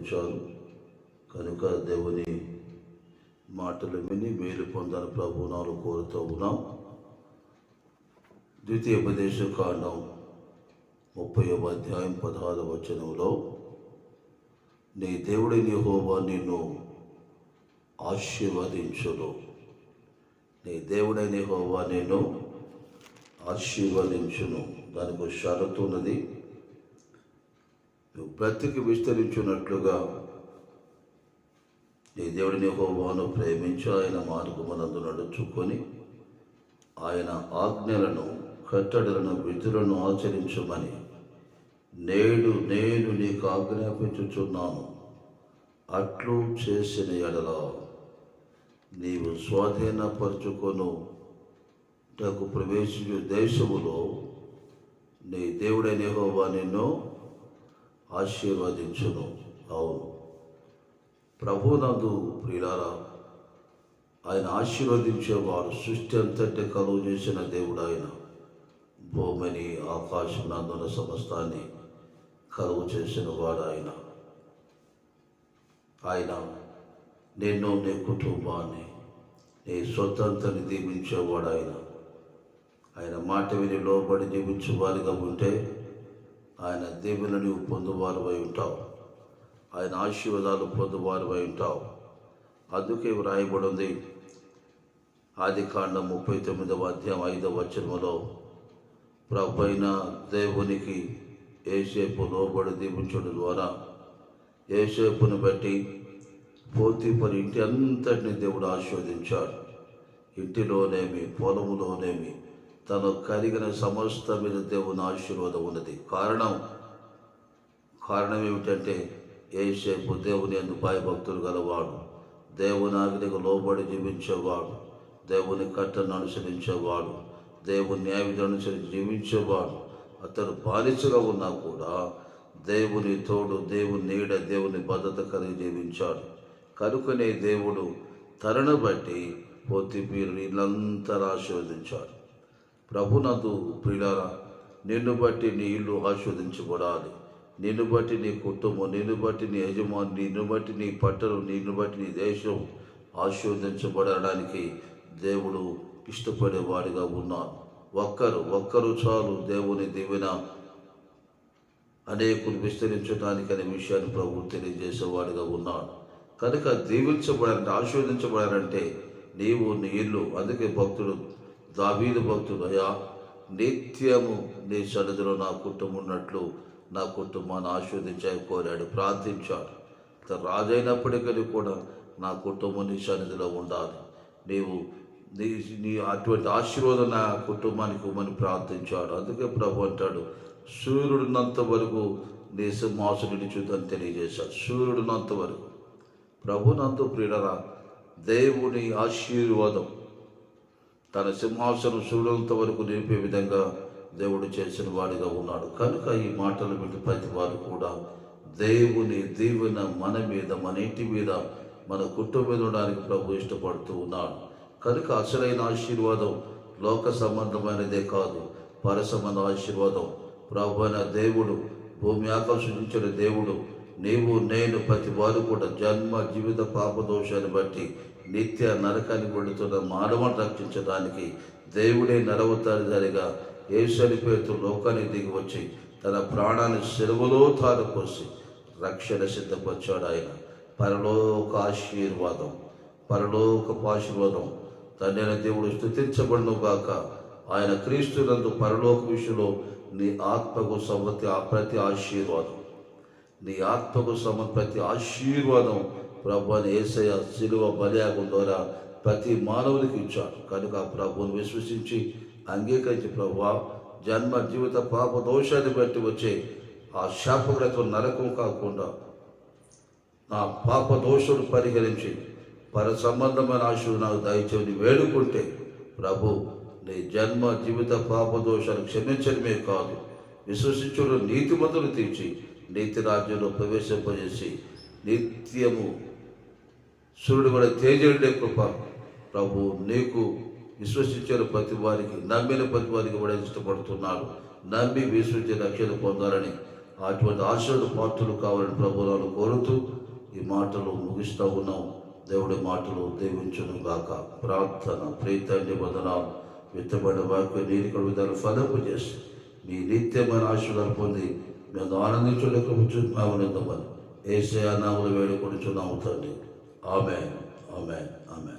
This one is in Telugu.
ఆశీర్వదించారు కనుక దేవుని మాటలు విని మేలు పొందాలి ప్రభు నాలు కోరుతూ ఉన్నాం. ద్వితీయోపదేశ కాండం ముప్పై అధ్యాయం పదహారు వచనంలో నీ దేవుడిని హోవా నిన్ను ఆశీర్వదించును. నీ దేవుడైన హోవా నేను ఆశీర్వదించును. దానికి షరతున్నది షరతు ఉన్నది. నువ్వు బ్రతికి విస్తరించున్నట్లుగా నీ దేవుడిని హోవాను ప్రేమించి ఆయన మార్గమునందు నడుచుకొని ఆయన ఆజ్ఞలను కట్టడలను విధులను ఆచరించమని నేడు నేను నీకు ఆజ్ఞాపించుచున్నాను. అట్లు చేసిన ఎడల నీవు స్వాధీనపరుచుకొను. నాకు ప్రవేశించు దేశములో నీ దేవుడైన హోవా నిన్ను ఆశీర్వదించును. అవును. ప్రభునందు ప్రియులారా ఆయన ఆశీర్వదించేవాడు సృష్టి అంతటి కలుగు చేసిన దేవుడు ఆయన భూమిని ఆకాశం నందున సమస్తాన్ని కలుగు చేసిన వాడు ఆయన ఆయన నిన్ను నీ కుటుంబాన్ని నీ స్వతంత్రని దీవించేవాడు ఆయన ఆయన మాట విని లోబడి జీవించేవారిగా ఉంటే ఆయన దీవెన నీవు పొందువారువై ఉంటావు. ఆయన ఆశీర్వాదాలు పొందువారువై ఉంటావు. అందుకే వ్రాయబడి ఉంది ఆది కాండం ముప్పై తొమ్మిదవ అధ్యాయం ఐదవ వచనములో ప్రభు అయిన దేవునికి ఏసేపు లోబడి దీపించడం ద్వారా ఏసేపును బట్టి పోతీపరి ఇంటి అంతటిని దేవుడు ఆశీర్వదించాడు. ఇంటిలోనేమి పొలములోనేమి తను కలిగిన సమస్త మీద దేవుని ఆశీర్వాదం ఉన్నది. కారణం కారణం ఏమిటంటే ఏసేపు దేవుని అందు భయభక్తులు గలవాడు. దేవుని ఆజ్ఞకు లోబడి జీవించేవాడు. దేవుని కట్టను అనుసరించేవాడు. దేవుని న్యాయ అనుసరించి జీవించేవాడు. అతడు బానిసగా ఉన్నా కూడా దేవుని తోడు దేవుని నీడ దేవుని భద్రత కలిగి జీవించాడు కనుకనే దేవుడు తరణ బట్టి పోతి మీరు ఆశీర్వదించాడు ప్రభునందు ప్రియులారా నిన్ను బట్టి నీ ఇల్లు ఆస్వాదించబడాలి నిన్ను బట్టి నీ కుటుంబం నిన్ను బట్టి నీ యజమాని నిన్ను బట్టి నీ పట్టణం నిన్ను బట్టి నీ దేశం ఆస్వాదించబడడానికి దేవుడు ఇష్టపడేవాడిగా ఉన్నాడు. ఒక్కరు ఒక్కరు చాలు దేవుని దివిన అనేకులు విస్తరించడానికి అనే విషయాన్ని ప్రభు తెలియజేసేవాడిగా ఉన్నాడు. కనుక దీవించబడాలంటే ఆశీర్వదించబడాలంటే నీవు నీ ఇల్లు అందుకే భక్తుడు దావీదు భక్తుడు నిత్యము నీ సన్నిధిలో నా కుటుంబం ఉన్నట్లు నా కుటుంబాన్ని ఆశీర్వదించాలని కోరాడు ప్రార్థించాడు. రాజైనప్పటికీ కూడా నా కుటుంబం నీ సన్నిధిలో ఉండాలి. నీవు నీ నీ అటువంటి ఆశీర్వాదం నా కుటుంబానికి ఇవ్వమని ప్రార్థించాడు. అందుకే ప్రభు అంటాడు సూర్యుడున్నంత వరకు నీ సింహాసుని చూద్దని తెలియజేశాడు. సూర్యుడున్నంత వరకు. ప్రభునందు ప్రియుడరా దేవుని ఆశీర్వాదం తన సింహాసనం సూర్యుడంత వరకు నిలిపే విధంగా దేవుడు చేసిన వాడిగా ఉన్నాడు. కనుక ఈ మాటలు వింటూ ప్రతి వారు కూడా దేవుని దీవెన మన మీద మన ఇంటి మీద మన కుటుంబం మీద ఉండడానికి ప్రభు ఇష్టపడుతూ ఉన్నాడు. కనుక అసలైన ఆశీర్వాదం లోక సంబంధమైనదే కాదు పర సంబంధ ఆశీర్వాదం. ప్రభు అయిన దేవుడు భూమి ఆకర్షించిన దేవుడు నీవు నేను ప్రతి వారు కూడా జన్మ జీవిత పాపదోషాన్ని బట్టి నిత్య నరకానికి వెళుతున్న మానవుని రక్షించడానికి దేవుడే నరవతారిగా ఏసరి పేరుతో లోకానికి దిగి వచ్చి తన ప్రాణాన్ని సెలవులో తారపోసి రక్షణ సిద్ధపరిచాడు ఆయన. పరలోక ఆశీర్వాదం పరలోక ఆశీర్వాదం. తండ్రి దేవుడు స్థుతించబడును గాక. ఆయన క్రీస్తునందు పరలోక విషయంలో నీ ఆత్మకు సమృద్ధి ఆ ప్రతి ఆశీర్వాదం. నీ ఆత్మకు సమర్పతి ఆశీర్వాదం ప్రభు అని ఏసయ శిలువ బలియాగం ద్వారా ప్రతి మానవునికి ఇచ్చాడు. కనుక ఆ విశ్వసించి అంగీకరించి ప్రభు జన్మ జీవిత పాప దోషాన్ని బట్టి వచ్చే ఆ శాపగ్రతం నరకం కాకుండా నా పాప దోషులు పరిహరించి పర సంబంధమైన ఆశలు నాకు దయచేయని వేడుకుంటే ప్రభు నీ జన్మ జీవిత పాప దోషాలు క్షమించడమే కాదు విశ్వసించుడు నీతిమంతులు తీర్చి నీతి రాజ్యంలో ప్రవేశింపజేసి నిత్యము సూర్యుడు కూడా తేజరుడే కృప ప్రభు నీకు విశ్వసించిన ప్రతి వారికి నమ్మిన ప్రతి వారికి కూడా ఇష్టపడుతున్నాడు. నమ్మి విశ్వసించి రక్షణ పొందాలని అటువంటి ఆశీర్వాద పాత్రలు కావాలని ప్రభువులను కోరుతూ ఈ మాటలు ముగిస్తూ ఉన్నాం. దేవుడి మాటలు దీవించును గాక. ప్రార్థన ప్రీతండి వదనాలు. విత్తబడిన వాక్య నీరు విధాలు ఫలపు చేసి మీ నిత్యమైన ఆశీర్వాదాలు పొంది మేము ఆనందించలేకపోతున్నామని ఏసే అన్నాములు వేడుకొని చున్నాము తండ్రి ఆమె ఆమె ఆమె